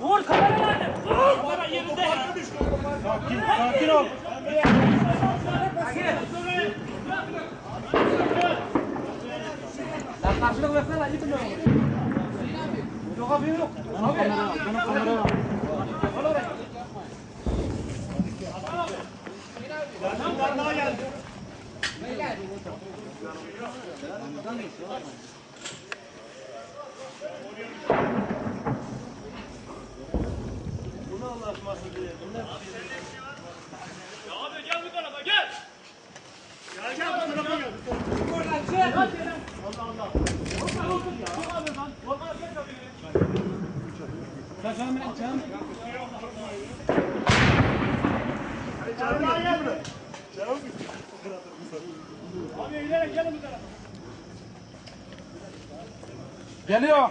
Vur kamera nerede? Vur. Kamera yerinde ya. Sakin, sakin ol. Lan karşılık versene lan gitme. Yok abi yok. Abi. Bana kamera ver. Daha geldi. Bunu Geliyor.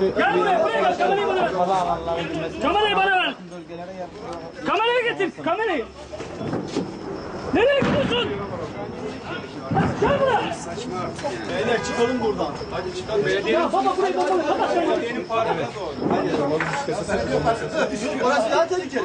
Gel buraya, buraya gel. Kamerayı bana ver. Kamerayı bana ver. Kamerayı getir, kamerayı. Nereye gidiyorsun? Gel buraya. Beyler çıkalım buradan. Hadi çıkalım. Ya baba burayı kapat, kapat sen ya. Orası daha tehlikeli.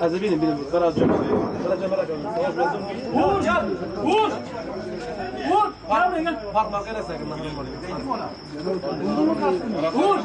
Az benim benim garaj cama. Garaj cama rakam. Vur, vur. Vur. Gel buraya gel. Park marka ne sakın. Vur.